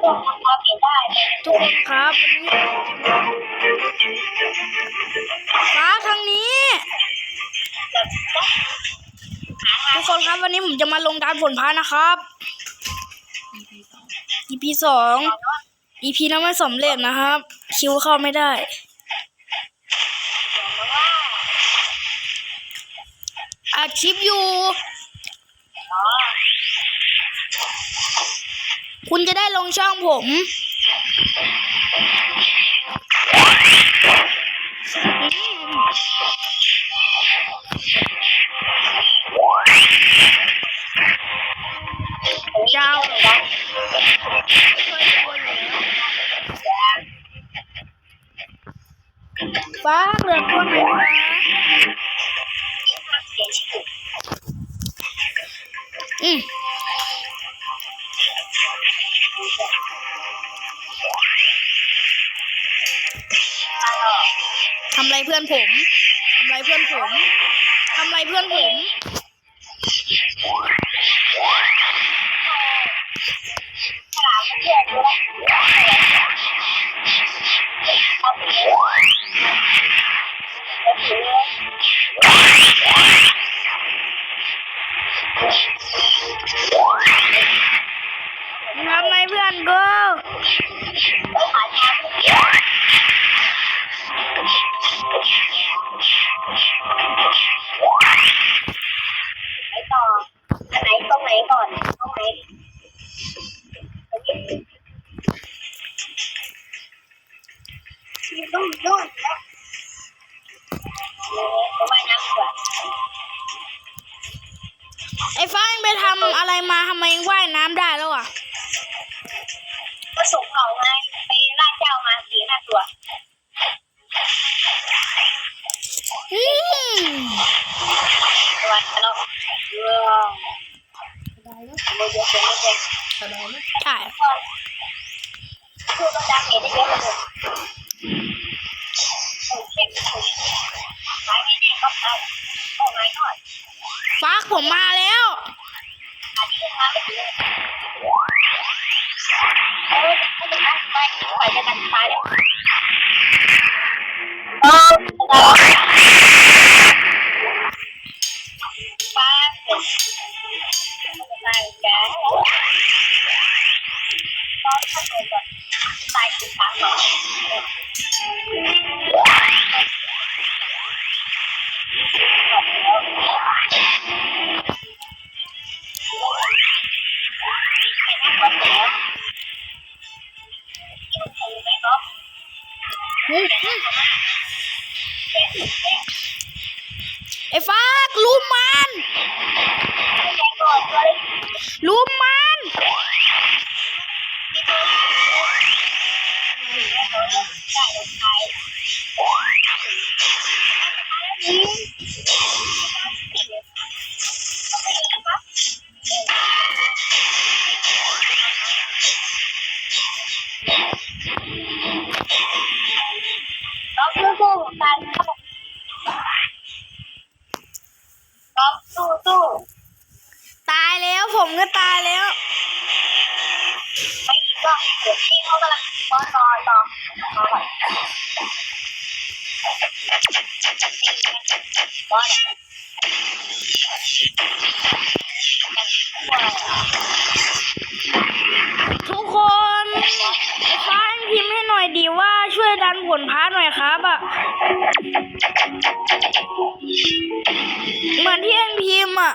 พวกมันทำไม่ได้เลยทุกคนครับวันนี้ฟ้าทางนี้ ทุกคนครับวันนี้ผมจะมาลงดานผลพานะครับ EP สอง EP นั้นไม่สำเร็จนะครับ คิวเข้าไม่ได้ อัดคลิปอยู่ อ๋อ คุณจะได้ลงช่องผม เจ้าเหมือนกันฟ้าเหลือคนไหน อนผมทำไรเพื่อนผมทำไรเพื่อนผมฉลามเพื่อนด้วยเอาไปเลยเอาไปเลยทำไรเพื่อนกู ไปหาทางไปต่ออันไหนตรงไหนก่อนตรงไหนนู่นนู่นแล้วไปว่ายน้ำดีกว่าไอ้ฟ้าเองไปทำอะไรมาทำไมเองว่ายน้ำได้แล้วอะก็ส่งเขาไงไปล่าเจ้ามาสี่ห้าตัว อืมตัวแล้วเออไม่เยอะเกินไม่เยอะใช่ ไอ้ฟ้าลุมมันลุมมัน ทุกคนไอ้ฟ้าพิมพ์ให้หน่อยดีว่าช่วยดันผลพาหน่อยครับอะเหมือนที่เอ็งพิมพ์อะ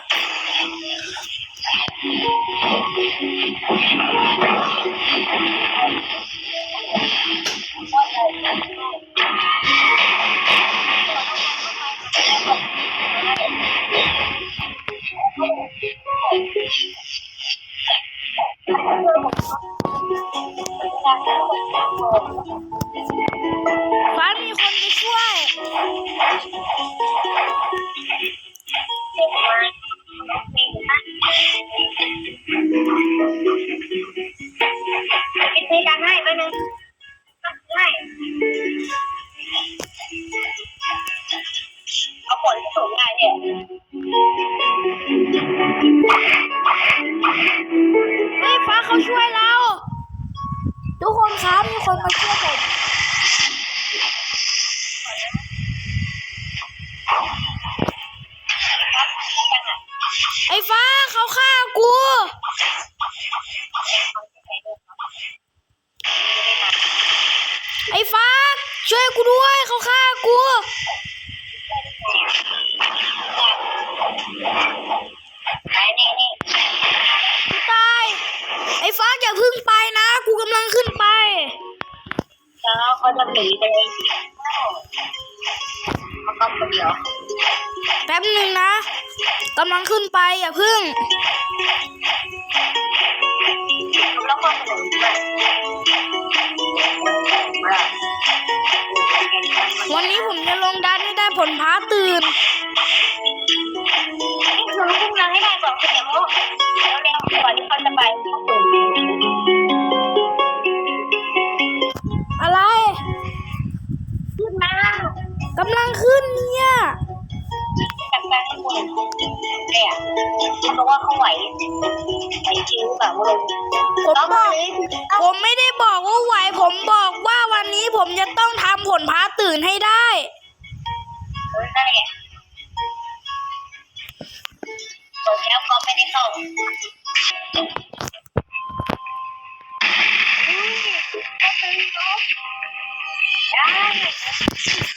ด้วยเขาฆ่ากูไหนนี่นี่กูตาย ไอ้ฟ้าอย่าเพึ่งไปนะ กูกำลังขึ้นไปแล้วเขาจะหนีไปเลยเขาก็คนเดียวแป๊บหนึ่งนะกำลังขึ้นไปอย่าเพึ่งแล้วก็ขนมด้วย มาวันนี้ผมจะลงดันให้ได้ผลพาตื่นนี่คือลูกนางให้ได้ก่อนคือเดี๋ยวเขาเร็วๆก่อนที่เขาจะไปเขาตื่นอะไร ขึ้นมากำลังขึ้นเนี่ยจัดการให้หมดเนี่ยเขาบอกว่าเขาไหวไหวจริงหรือเปล่าไม่รู้ ผมบอกผมไม่ได้บอกว่าไหว ผมบอกว่าวันนี้ผมจะต้องทำผลพาตื่นให้ได้เออนั่นแหละจบแล้วเขาไม่ได้เข้าได้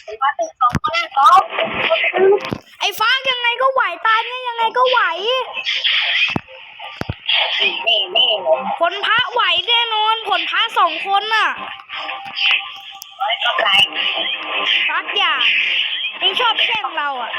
ผมว่าตื่นสองคนแรกเขาไอ้ฟ้ายังไงก็ไหวตายเนี่ยยังไงก็ไหวนี่นี่ ผมผลพระไหวแน่นอน ผลพระสองคนน่ะเอ้ยก็ไกลฟักอย่าเองชอบแช่งเราอะ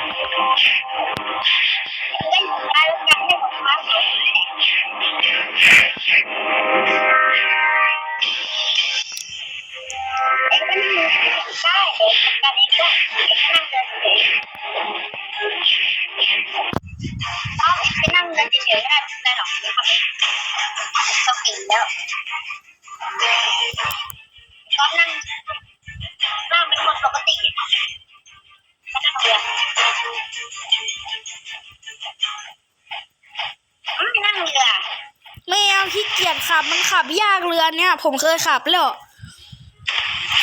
เรือเนี่ยผมเคยขับแล้ว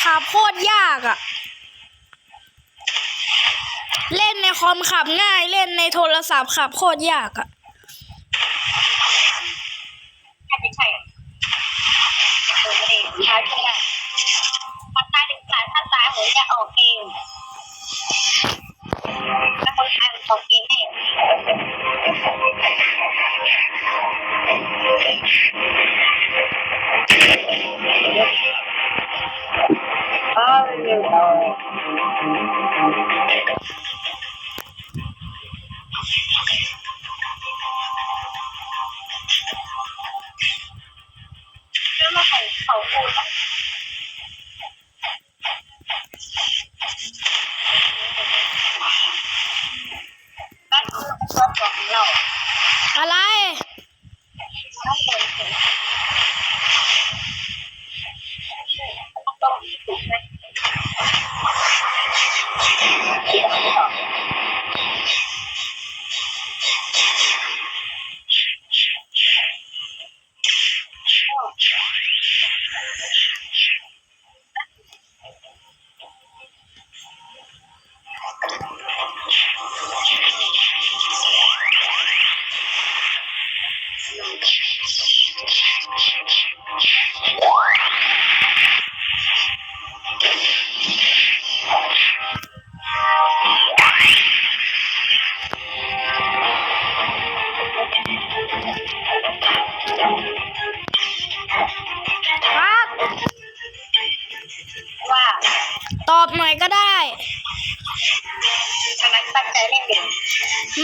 ขับโคตรยากอะ่ะเล่นในคอมขับง่ายเล่นในโทรศัพท์ขับโคตรยากอะ่ะน่าจะใช่ ครอบครัวของเรา อะไร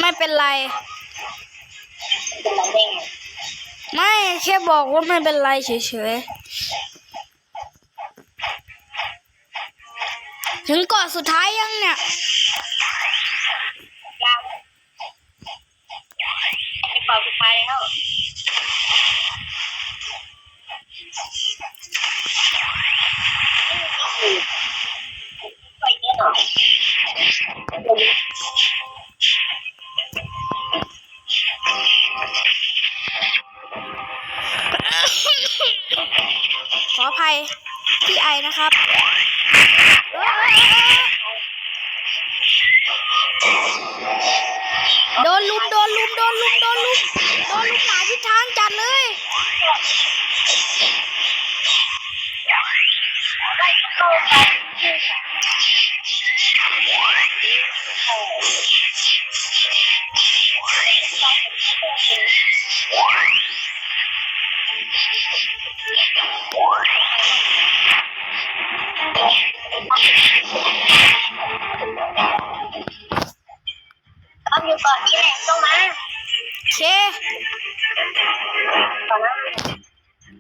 ไม่เป็นไร ไม่แค่บอกว่าไม่เป็นไรเฉยๆ ถึงเกาะสุดท้ายยังเนี่ย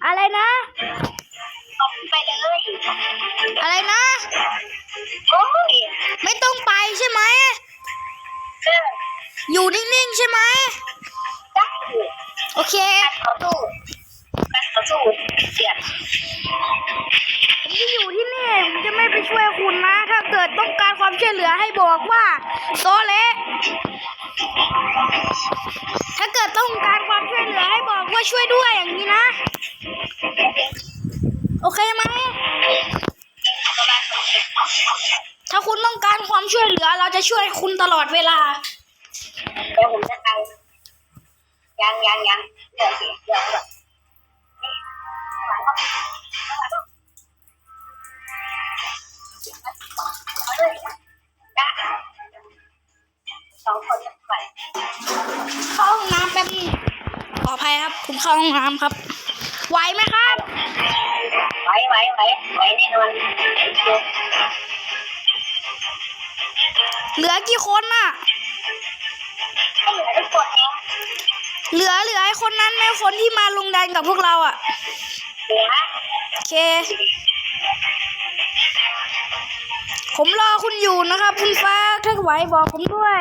อะไรนะต้องไปเลย อะไรนะ โอ้ยไม่ต้องไปใช่ไหมเออยู่นิ่งๆใช่ไหมได้โอเคการต่อสู้การต่อสู้เสียดผมจะอยู่ที่นี่ผมจะไม่ไปช่วยคุณนะ ถ้าเกิดต้องการความช่วยเหลือให้บอกว่าโซเละ ถ้าเกิดต้องการความช่วยเหลือให้บอกว่าช่วยด้วยอย่างนี้นะ โอเคไหมถ้าคุณต้องการความช่วยเหลือ เราจะช่วยคุณตลอดเวลาเดี๋ยวผมจะไปยังยังยังเดี๋ยวสิเดี๋ยวสองคน เข้าห้องน้ำแป๊บนึงขออภัยครับผมเข้าห้องน้ำครับ ไหวไหมครับ ไหวไหวไหวไหวแน่นอนเหลือกี่คนน่ะให้เหลือทุกคนเองเหลือเหลือไอ้คนนั้นไหมคนที่มาลงดันกับพวกเราอะเหลือโอเค ผมรอคุณอยู่นะครับ คุณฟ้าถ้าไหวบอกผมด้วย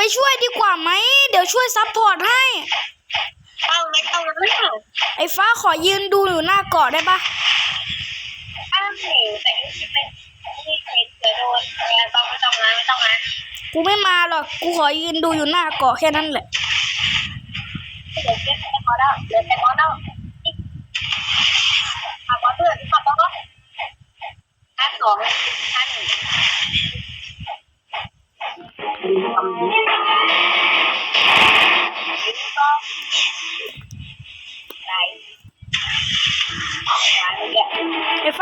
ไปช่วยดีกว่าไหม เดี๋ยวช่วยซัพพอร์ตให้ต้องไม่ต้องไม่ต้องไอ้ฟ้าขอยืนดูอยู่หน้าเกาะได้ปะอ้าวแต่ที่เป็นที่เคยเจอโดนเนี่ยต้องไม่ต้องมาไม่ต้องมากูไม่มาหรอก กูขอยืนดูอยู่หน้าเกาะแค่นั้นแหละเดี๋ยวเจ๊จะพอแล้วเดี๋ยวแต่พอแล้วขับรถเพื่อนขับรถอันสองอันก็ไหนมาเนี่ยไอ้ฟ้ามึงตายยังเอาเอาเอาไปโอ้เดี๋ยวนะเดี๋ยวเ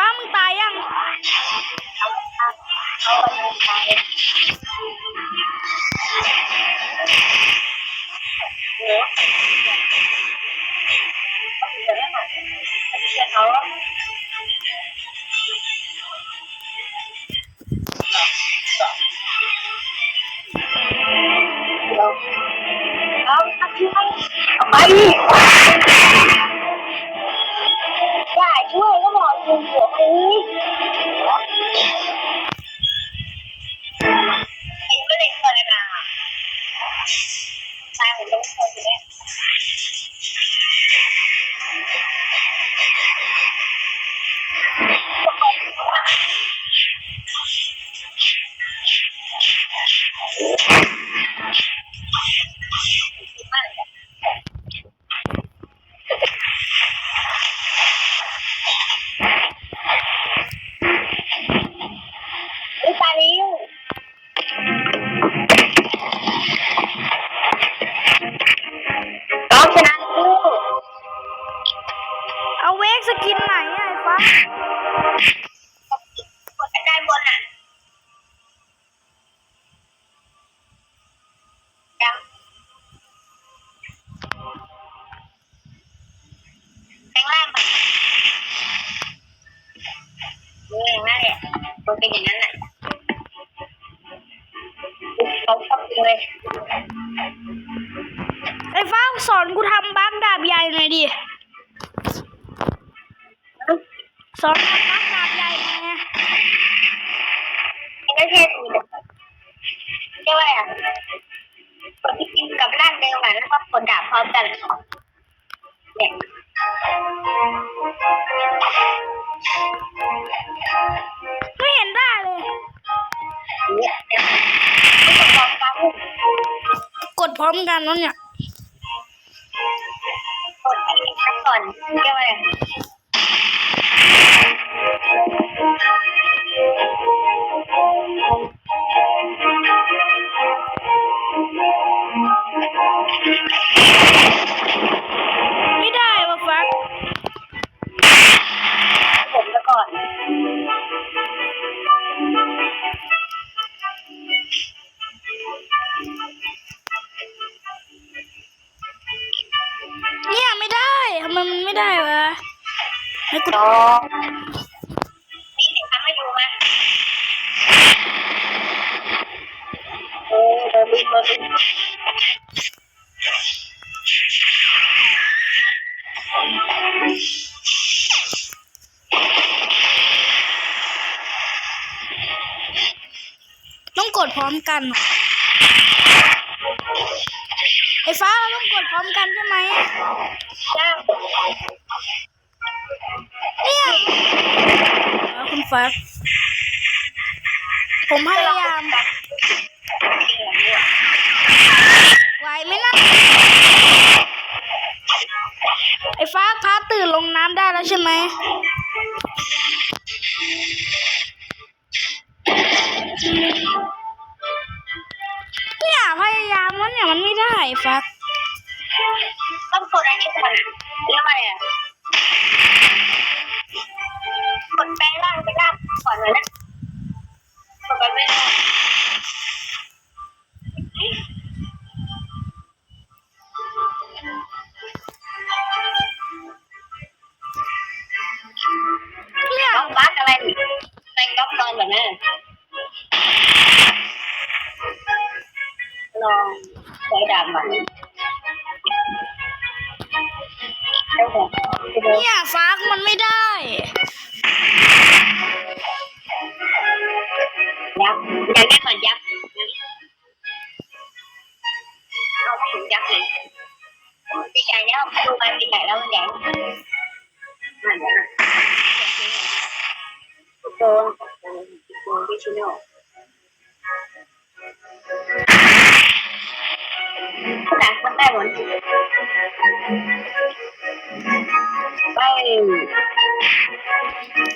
ขาเ Oh! กินไหนอะไอ้ฟ้า ไม่เห็นได้เลยเนี่ยไม่ต้อมกันกดพร้อมกันนั่นเนี่ยกดอีกครั้งก่อนเรียกว่าอะไร ได้ทำไมมันไม่ได้วะให้กูน้องนี่สิทำให้ดูไหมเออเบอร์บินเบอร์บินต้องกดพร้อมกันอะไอ้ฟ้าเราต้องกดพร้อมกันใช่ไหมย่าง เนี่ยคุณฟ้าผมพยายาม ไหวไหมนะไอ้ฟ้าพาตื่นลงน้ำได้แล้วใช่ไหม เนี่ยพยายามแล้วเนี่ยมันไม่ได้ไอ้ฟ้า ต้องกดอันนี้ก่อนอะเรียกว่าอะไรอะกดแปลงร่างไปร่างก่อนเลยนะกดไปไม่ได้เนี่ยต้องบักอะไรในก๊อปนอนแบบนั้นลองใช้ดาบมัน เนี่ยฟ้ามันไม่ได้ยักษ์อยากได้เหมือนยักษ์เอาไม่ถึงยักษ์เลยตีใหญ่แล้วดูมันตีใหญ่แล้วมันใหญ่มันใหญ่โดนโดนดิชิโน่ภาษาคนได้หมด ไป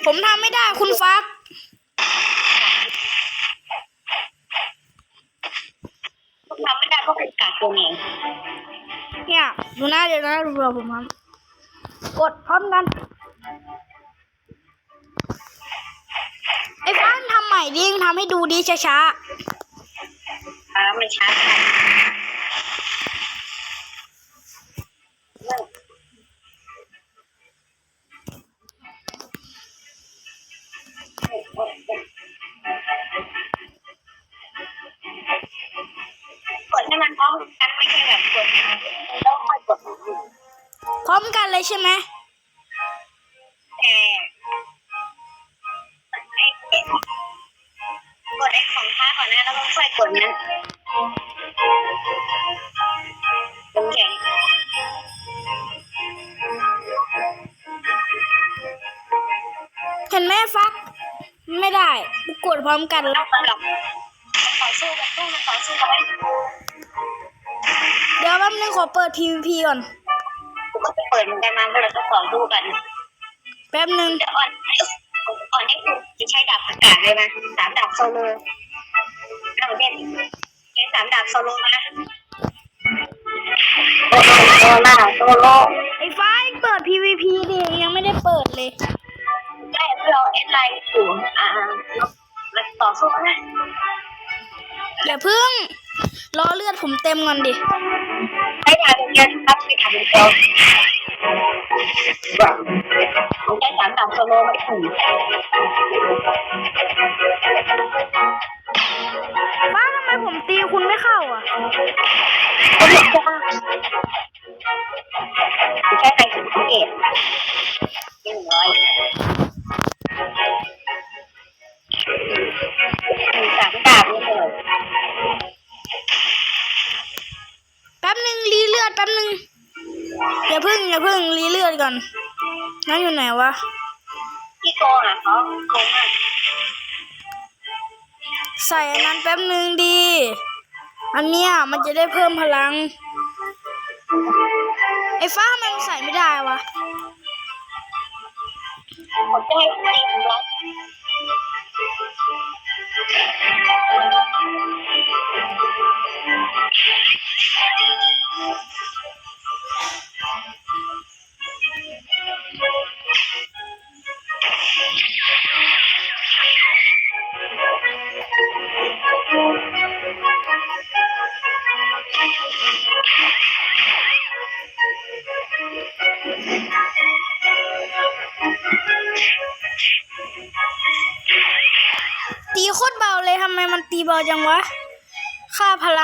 ผมทำไม่ได้คุณฟ้าคุณทำไม่ได้ก็เป็นกากตัวเองเนี่ยดูหน้าเดี๋ยวนะดูเราผมทำกดพร้อมกันไอ้ฟ้าทำใหม่ดิทำให้ดูดีช้าอ่ามันช้า เห็นไหมฟัก ไม่ได้กดพร้อมกันแล้แล้ววสำหรับต่อสู้กันต้องมันต่อสู้กันเดี๋ยวแป๊บนึงขอเปิด PVP ก่อนกูก็จะเปิดเหมือนกันมาเมื่อเราต้องต่อสู้กัน แป๊บนึงจะอ่อนอ่อนนี่คือจะใช้ดาบอากาศเลยนะสามดาบโซโลเอาเช่นใช้สามดาบโซโลนะโซโลโซโลโซโลไอ้ฟ้ายังเปิด PVP ดิยังไม่ได้เปิดเลยได้ เมื่อเราเอสไลน์อยู่อ่าแล้วต่อสู้กันนะอย่าพึ่ง รอเลือดผมเต็มก่อนดิใช้ดาบเดียวครับใช้ดาบเดียวผมใช้สามดาบโซโลมาถึงฟ้าทำไมผมตีคุณไม่เข้าอะเขาบอกว่าแค่ใครสังเกตหนึ่งร้อย ก่อนนั่นอยู่ไหนวะที่โกงอะเขาโกงมากใส่อันนั้นแป๊บนึงดี อันเนี้ยมันจะได้เพิ่มพลัง ไอ้ฟ้าทำไมมันใส่ไม่ได้วะผมจะให้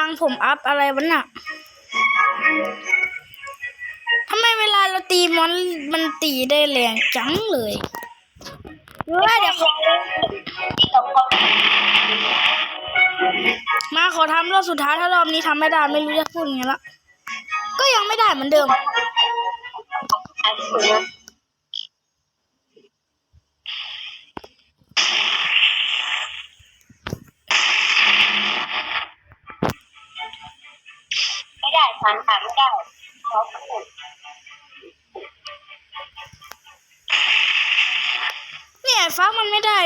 าพลังผมอัพอะไรวะน่ะทำไมเวลาเราตีมอนมันตีได้แรงจังเลยหรือว่าเดี๋ยวขอมาขอทำรอบสุดท้ายถ้ารอบนี้ทำไม่ได้ไม่รู้จะพูดยังไงละ ก็ยังไม่ได้เหมือนเดิม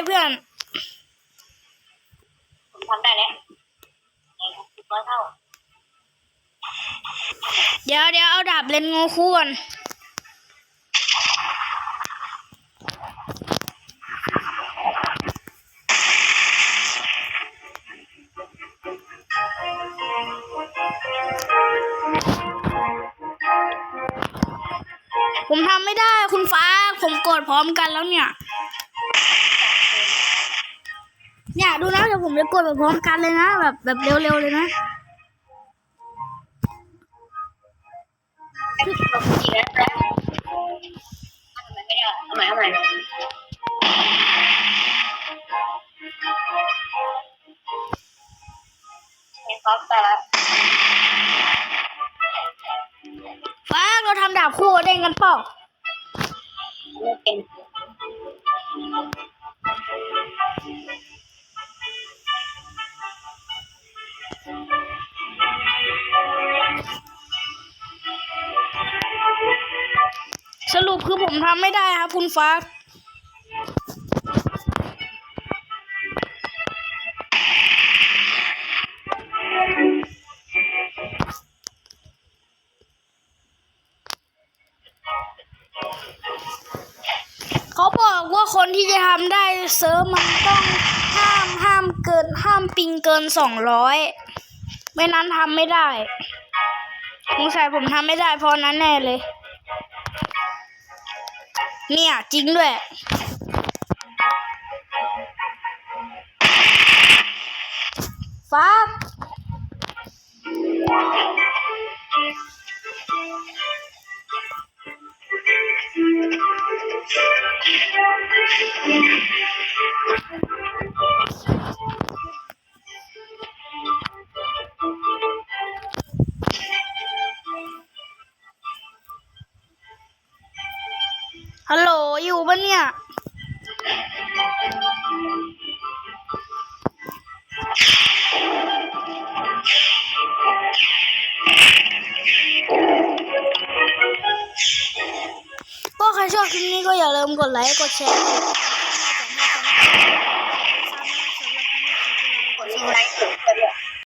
เพื่อน ผมทำได้แล้วสิบร้อยเท่า เดี๋ยวเดี๋ยวเอาดาบเลนโงคูก่อนผมทำไม่ได้คุณฟ้า ผมกดพร้อมกันแล้วเนี่ย เนี่ยดูนะเดี๋ยวผมจะกดแบบพร้อมกันเลยนะแบบแบบเร็วๆเลยนะ คือผมทำไม่ได้ครับคุณฟ้าเขาบอกว่าคนที่จะทำได้เซิร์ฟมันต้องห้ามห้ามเกินห้ามปิงเกินสองร้อยไม่นั้นทำไม่ได้สงสัยผมทำไม่ได้เพราะนั้นแน่เลย เนี่ยจ